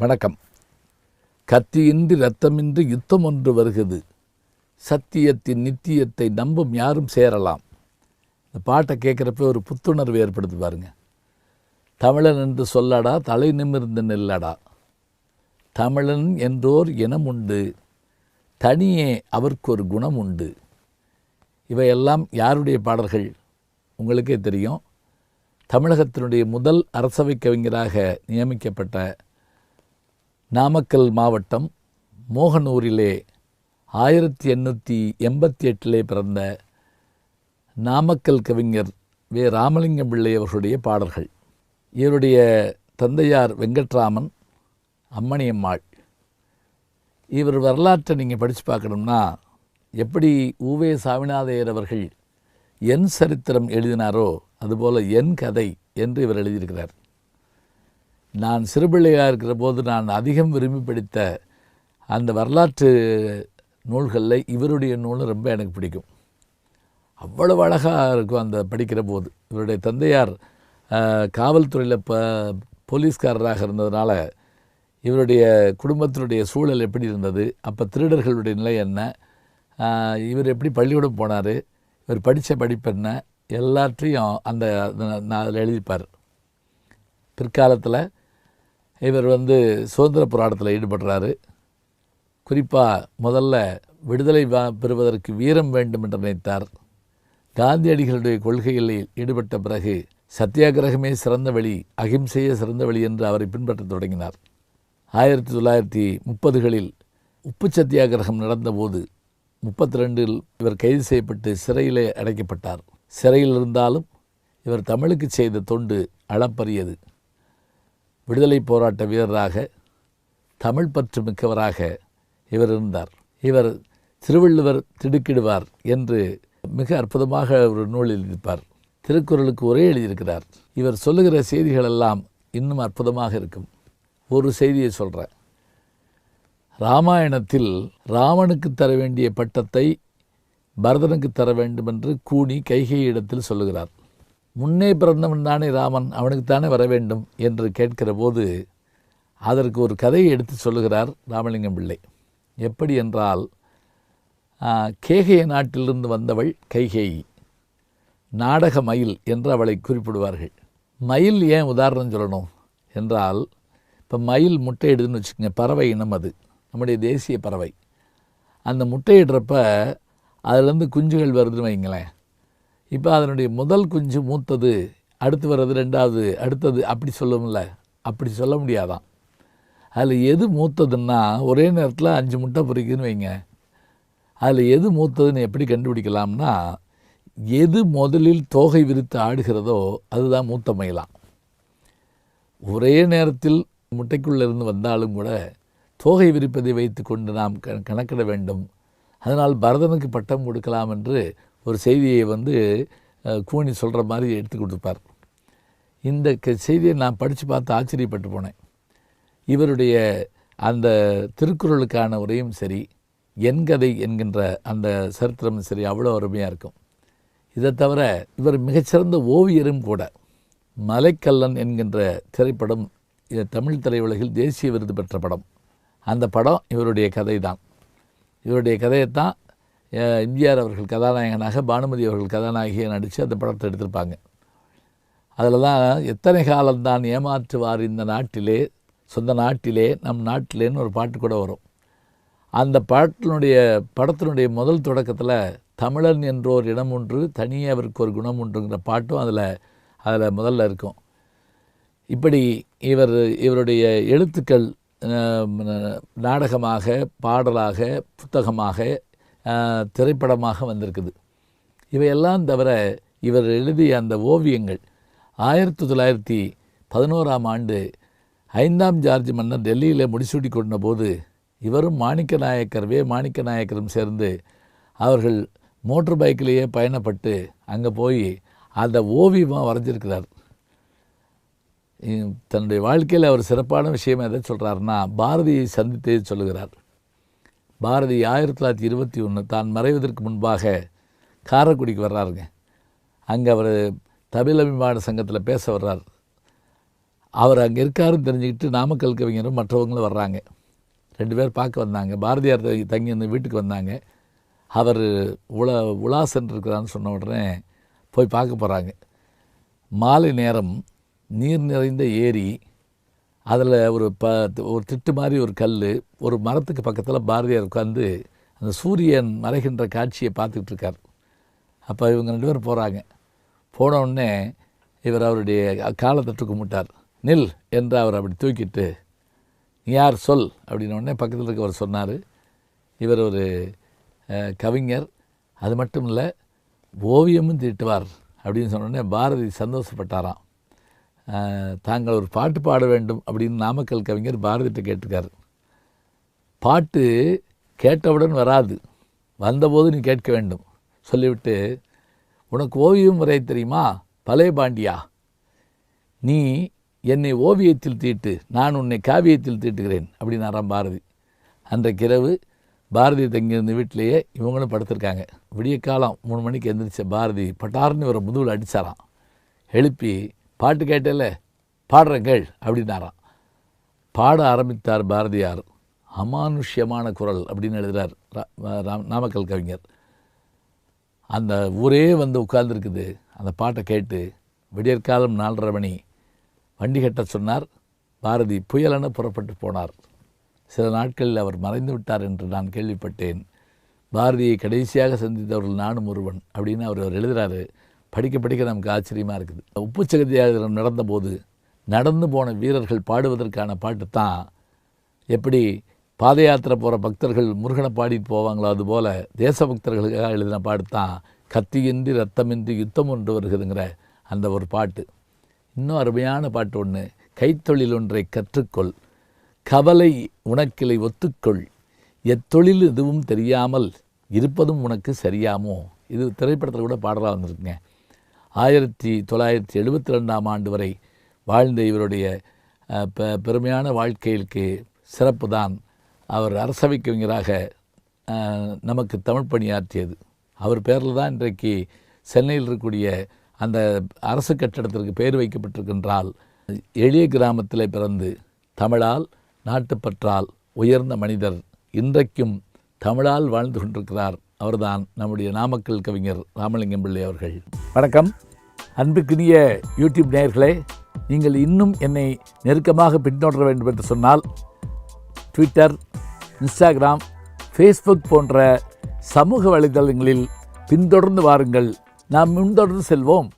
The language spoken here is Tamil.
வணக்கம். கத்தியின்றி ரத்தமின்றி யுத்தம் ஒன்று வருகிறது. சத்தியத்தின் நித்தியத்தை நம்பும் யாரும் சேரலாம். இந்த பாட்டை கேட்குறப்ப ஒரு புத்துணர்வு ஏற்படுத்து பாருங்க. தமிழன் என்று சொல்லடா தலை நிமிர்ந்து நில்லடா. தமிழன் என்றோர் இனம் உண்டு. தனியே அவருக்கு ஒரு குணம் உண்டு. இவையெல்லாம் யாருடைய பாடல்கள்? உங்களுக்கே தெரியும். தமிழகத்தினுடைய முதல் அரசவை கவிஞராக நியமிக்கப்பட்ட நாமக்கல் மாவட்டம் மோகனூரிலே ஆயிரத்தி எண்ணூற்றி எண்பத்தி எட்டிலே பிறந்த நாமக்கல் கவிஞர் வே. ராமலிங்கம் பிள்ளை அவர்களுடைய பாடல்கள். இவருடைய தந்தையார் வெங்கட்ராமன் அம்மணியம்மாள். இவர் வரலாற்றை நீங்கள் படித்து பார்க்கணும்னா எப்படி ஊவே சாமிநாதையர் அவர்கள் என் சரித்திரம் எழுதினாரோ அதுபோல் என் கதை என்று இவர் எழுதியிருக்கிறார். நான் சிறுபிள்ளையாக இருக்கிற போது நான் அதிகம் விரும்பி படித்த அந்த வரலாற்று நூல்களில் இவருடைய நூலும் ரொம்ப எனக்கு பிடிக்கும். அவ்வளவு அழகாக இருக்கும் அந்த படிக்கிற போது. இவருடைய தந்தையார் காவல்துறையில் ப போலீஸ்காரராக இருந்ததுனால இவருடைய குடும்பத்தினுடைய சூழல் எப்படி இருந்தது அப்போ திருடர்களுடைய நிலை என்ன இவர் எப்படி பள்ளிக்கூடம் போனார் இவர் படித்த படிப்பு என்ன எல்லாற்றையும் அந்த நான் அதில் எழுதிப்பார். பிற்காலத்தில் இவர் வந்து சுதந்திர போராட்டத்தில் ஈடுபடுறாரு. குறிப்பாக முதல்ல விடுதலை வா- பெறுவதற்கு வீரம் வேண்டும் என்று நினைத்தார். காந்தியடிகளுடைய கொள்கைகளில் ஈடுபட்ட பிறகு சத்தியாகிரகமே சிறந்த வழி அகிம்சையே சிறந்த வழி என்று அவரை பின்பற்றத் தொடங்கினார். ஆயிரத்தி தொள்ளாயிரத்தி முப்பதுகளில் உப்பு சத்தியாகிரகம் நடந்தபோது முப்பத்தி ரெண்டில் இவர் கைது செய்யப்பட்டு சிறையிலே அடைக்கப்பட்டார். சிறையில் இருந்தாலும் இவர் தமிழுக்கு செய்த தொண்டு அளப்பரியது. விடுதலை போராட்ட வீரராக தமிழ் பற்று மிக்கவராக இவர் இருந்தார். இவர் திருவள்ளுவர் திடுக்கிடுவார் என்று மிக அற்புதமாக ஒரு நூல் எழுதியிருப்பார். திருக்குறளுக்கு ஒரே எழுதியிருக்கிறார். இவர் சொல்லுகிற செய்திகளெல்லாம் இன்னும் அற்புதமாக இருக்கும். ஒரு செய்தியை சொல்கிறேன் ராமாயணத்தில் ராமனுக்கு தர வேண்டிய பட்டத்தை பரதனுக்கு தர வேண்டும் என்று கூனி கைகை இடத்தில் சொல்லுகிறார். முன்னே பிறந்தவன் தானே ராமன் அவனுக்குத்தானே வர வேண்டும் என்று கேட்கிற போது அதற்கு ஒரு கதையை எடுத்து சொல்லுகிறார் ராமலிங்கம் பிள்ளை. எப்படி என்றால் கேகைய நாட்டிலிருந்து வந்தவள் கைகேயி நாடக மயில் என்று அவளை குறிப்பிடுவார்கள். மயில் ஏன் உதாரணம் சொல்லணும் என்றால் இப்போ மயில் முட்டையிடுதுன்னு வச்சுக்கோங்க பறவை இனம் அது நம்முடைய தேசிய பறவை. அந்த முட்டையிடுறப்ப அதுலேருந்து குஞ்சுகள் வருதுன்னு வைங்களேன் இப்போ அதனுடைய முதல் குஞ்சு மூத்தது அடுத்து வர்றது ரெண்டாவது அடுத்தது அப்படி சொல்லும்ல. அப்படி சொல்ல முடியாதான். அதில் எது மூத்ததுன்னா ஒரே நேரத்தில் அஞ்சு முட்டை பொறிக்குதுன்னு வைங்க. அதில் எது மூத்ததுன்னு எப்படி கண்டுபிடிக்கலாம்னா எது முதலில் தோகை விரித்து ஆடுகிறதோ அதுதான் மூத்த மயிலாம் ஒரே நேரத்தில் முட்டைக்குள்ளே இருந்து வந்தாலும் கூட தோகை விரிப்பதை வைத்து கொண்டு நாம் கணக்கிட வேண்டும். அதனால் பரதனுக்கு பட்டம் கொடுக்கலாம் என்று ஒரு செய்தியை வந்து கூணி கூனி சொல்கிற மாதிரி எடுத்து கொடுப்பார் இந்த க- செய்தியை நான் படித்து பார்த்து ஆச்சரியப்பட்டு போனேன். இவருடைய அந்த திருக்குறளுக்கான உரையும் சரி என் கதை என்கின்ற அந்த சரித்திரமும் சரி அவ்வளோ அருமையாக இருக்கும். இதை தவிர இவர் மிகச்சிறந்த ஓவியரும் கூட மலைக்கல்லன் என்கின்ற திரைப்படம் இது தமிழ் திரையுலகில் தேசிய விருது பெற்ற படம். அந்த படம் இவருடைய கதை தான் இவருடைய கதையைத்தான் எம்ஜிஆர் அவர்கள் கதாநாயகனாக பானுமதி அவர்கள் கதாநாயகியை நடித்து அந்த படத்தை எடுத்திருப்பாங்க. அதில் தான் எத்தனை காலம்தான் ஏமாற்றுவார் இந்த நாட்டிலே சொந்த நாட்டிலே நம் நாட்டிலேன்னு ஒரு பாட்டு கூட வரும். அந்த பாட்டினுடைய படத்தினுடைய முதல் தொடக்கத்தில் தமிழன் என்றோர் இடம் ஒன்று தனியே அவருக்கு ஒரு குணம் ஒன்றுங்கிற பாட்டும் அதில் அதில் முதல்ல இருக்கும். இப்படி இவர் இவருடைய எழுத்துக்கள் நாடகமாக பாடலாக புத்தகமாக திரைப்படமாக வந்திருக்குது. இவையெல்லாம் தவிர இவர் எழுதிய அந்த ஓவியங்கள் ஆயிரத்தி தொள்ளாயிரத்தி பதினோராம் ஆண்டு ஐந்தாம் ஜார்ஜ் மன்னர் டெல்லியில் முடிசூடி கொண்ட போது இவரும் மாணிக்க நாயக்கர் வே மாணிக்க நாயக்கரும் சேர்ந்து அவர்கள் மோட்டர் பைக்கிலேயே பயணப்பட்டு அங்கே போய் அந்த ஓவியமாக வரைஞ்சிருக்கிறார். தன்னுடைய வாழ்க்கையில் அவர் சிறப்பான விஷயம் எதை சொல்கிறாருன்னா பாரதியை சந்தித்தே சொல்லுகிறார். பாரதி ஆயிரத்தி தொள்ளாயிரத்தி இருபத்தி ஒன்று தான் மறைவதற்கு முன்பாக காரைக்குடிக்கு வர்றாருங்க. அங்கே அவர் தமிழ் அபிமான சங்கத்தில் பேச வர்றார். அவர் அங்கே இருக்காருன்னு தெரிஞ்சுக்கிட்டு நாமக்கல் கவிஞரும் மற்றவங்களும் வர்றாங்க. ரெண்டு பேர் பார்க்க வந்தாங்க. பாரதியார் தங்கி- வந்து இருந்த வீட்டுக்கு வந்தாங்க. அவர் உலா உலா சென்றிருக்கிறான்னு சொன்ன உடனே போய் பார்க்க போகிறாங்க மாலை நேரம் நீர் நிறைந்த ஏரி அதில் ஒரு ப ஒரு திட்டு மாதிரி ஒரு கல் ஒரு மரத்துக்கு பக்கத்தில் பாரதியார் உட்காந்து அந்த சூரியன் மறைகின்ற காட்சியை பார்த்துக்கிட்டு இருக்கார். அப்போ இவங்க ரெண்டு பேரும் போகிறாங்க போனவுடனே இவர் அவருடைய காலை தட்டு கும்பிட்டார் நில் என்று அவர் அப்படி தூக்கிட்டு நீ யார்? சொல் அப்படின்ன பக்கத்தில் இருக்கவர் சொன்னார். இவர் ஒரு கவிஞர். அது மட்டும் இல்லை ஓவியமும் தீட்டுவார் அப்படின்னு சொன்னோடனே பாரதி சந்தோஷப்பட்டாராம். தாங்கள் ஒரு பாட்டு பாட வேண்டும் அப்படின்னு நாமக்கல் கவிஞர் பாரதிட்ட கேட்டிருக்காரு. பாட்டு கேட்டவுடன் வராது. வந்தபோது நீ கேட்க வேண்டும். சொல்லிவிட்டு உனக்கு ஓவியம் வரைய தெரியுமா? பழைய பாண்டியா. நீ என்னை ஓவியத்தில் தீட்டு நான் உன்னை காவியத்தில் தீட்டுகிறேன் அப்படின்னாராம் பாரதி. அன்றைக்கு இரவு பாரதி தங்கியிருந்த வீட்டிலேயே இவங்களும் படுத்திருக்காங்க. விடிய காலம் மூணு மணிக்கு எந்திரிச்ச பாரதி பட்டார்னு இவரை முதுகில் அடித்தாராம் எழுப்பி பாட்டு கேட்டல பாடுறேன் கேள் அப்படின்னாராம். பாட ஆரம்பித்தார் பாரதியார். அமானுஷ்யமான குரல் அப்படின்னு எழுதுகிறார் ராம்- நாமக்கல் கவிஞர். அந்த ஊரே வந்து உட்கார்ந்துருக்குது. அந்த பாட்டை கேட்டு விடியற்காலம் நாலரை மணி வண்டி கட்ட சொன்னார். பாரதி புயலென புறப்பட்டு போனார். சில நாட்களில் அவர் மறைந்து விட்டார் என்று நான் கேள்விப்பட்டேன். பாரதியை கடைசியாக சந்தித்தவர்கள் நானும் ஒருவன் அப்படின்னு அவர் அவர் எழுதுகிறாரு படிக்க படிக்க நமக்கு ஆச்சரியமாக இருக்குது. உப்பு சகதியாகிரம் நடந்தபோது நடந்து போன வீரர்கள் பாடுவதற்கான பாட்டு தான். எப்படி பாத யாத்திரை போகிற பக்தர்கள் முருகனை பாடிட்டு போவாங்களோ அதுபோல் தேசபக்தர்களுக்காக எழுதின பாட்டு தான் கத்தியின்றி ரத்தமின்றி யுத்தம் ஒன்று வருகுதுங்கிற அந்த ஒரு பாட்டு. இன்னும் அருமையான பாட்டு ஒன்று கைத்தொழில் ஒன்றை கற்றுக்கொள் கவலை உனக்கிளை ஒத்துக்கொள் எத்தொழில் எதுவும் தெரியாமல் இருப்பதும் உனக்கு சரியாமோ? இது திரைப்படத்தில் கூட பாடலாக வந்திருக்குங்க. ஆயிரத்தி தொள்ளாயிரத்தி எழுபத்தி ரெண்டாம் ஆண்டு வரை வாழ்ந்த இவருடைய பெ- பெருமையான வாழ்க்கைக்கு சிறப்பு தான் அவர் அரசவை கவிஞராக நமக்கு தமிழ் பணியாற்றியது. அவர் பேரில் தான் இன்றைக்கு சென்னையில் இருக்கக்கூடிய அந்த அரசு கட்டடத்திற்கு பெயர் வைக்கப்பட்டிருக்கின்றால் எளிய கிராமத்தில் பிறந்து தமிழால் நாட்டுப்பற்றால் உயர்ந்த மனிதர் இன்றைக்கும் தமிழால் வாழ்ந்து கொண்டிருக்கிறார். அவர்தான் நம்முடைய நாமக்கல் கவிஞர் ராமலிங்கம் பிள்ளை அவர்கள். வணக்கம். அன்புக்குரிய யூடியூப் நேயர்களே நீங்கள் இன்னும் என்னை நெருக்கமாக பின்தொடர வேண்டும் என்று சொன்னால் ட்விட்டர் இன்ஸ்டாகிராம் ஃபேஸ்புக் போன்ற சமூக வலைதளங்களில் பின்தொடர்ந்து வாருங்கள். நாம் முன்தொடர்ந்து செல்வோம்.